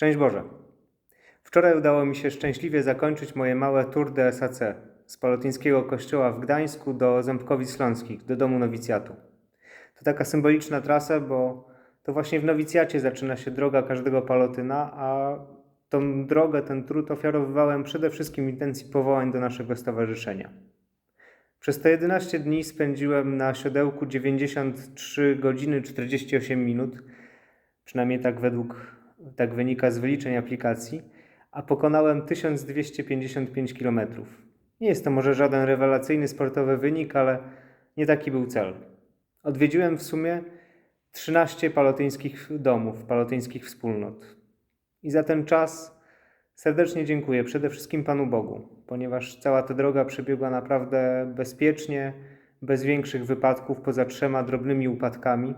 Szczęść Boże. Wczoraj udało mi się szczęśliwie zakończyć moje małe Tour de SAC z Palotyńskiego Kościoła w Gdańsku do Ząbkowic Śląskich, do domu nowicjatu. To taka symboliczna trasa, bo to właśnie w nowicjacie zaczyna się droga każdego palotyna, a tą drogę, ten trud ofiarowywałem przede wszystkim intencji powołań do naszego stowarzyszenia. Przez te 11 dni spędziłem na siodełku 93 godziny 48 minut, przynajmniej tak według, tak wynika z wyliczeń aplikacji, a pokonałem 1255 km. Nie jest to może żaden rewelacyjny sportowy wynik, ale nie taki był cel. Odwiedziłem w sumie 13 palotyńskich domów, palotyńskich wspólnot. I za ten czas serdecznie dziękuję przede wszystkim Panu Bogu, ponieważ cała ta droga przebiegła naprawdę bezpiecznie, bez większych wypadków, poza trzema drobnymi upadkami.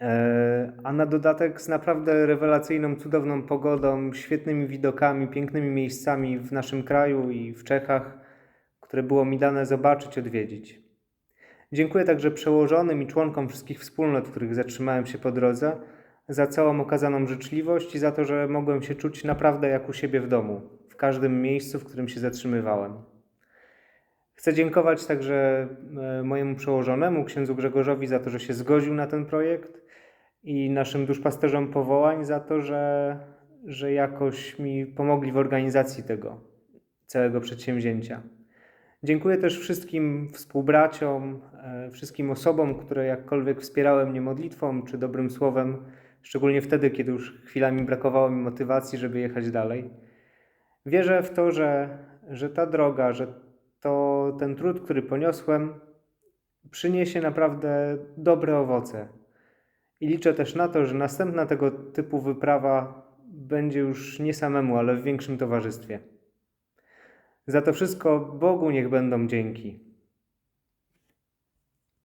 E, A na dodatek z naprawdę rewelacyjną, cudowną pogodą, świetnymi widokami, pięknymi miejscami w naszym kraju i w Czechach, które było mi dane zobaczyć, odwiedzić. Dziękuję także przełożonym i członkom wszystkich wspólnot, w których zatrzymałem się po drodze, za całą okazaną życzliwość i za to, że mogłem się czuć naprawdę jak u siebie w domu, w każdym miejscu, w którym się zatrzymywałem. Chcę dziękować także e, mojemu przełożonemu, księdzu Grzegorzowi, za to, że się zgodził na ten projekt i naszym duszpasterzom powołań za to, że, że jakoś mi pomogli w organizacji tego całego przedsięwzięcia. Dziękuję też wszystkim współbraciom, e, wszystkim osobom, które jakkolwiek wspierały mnie modlitwą czy dobrym słowem, szczególnie wtedy, kiedy już chwilami brakowało mi motywacji, żeby jechać dalej. Wierzę w to, że, że ta droga, że to ten trud, który poniosłem, przyniesie naprawdę dobre owoce. I liczę też na to, że następna tego typu wyprawa będzie już nie samemu, ale w większym towarzystwie. Za to wszystko Bogu niech będą dzięki.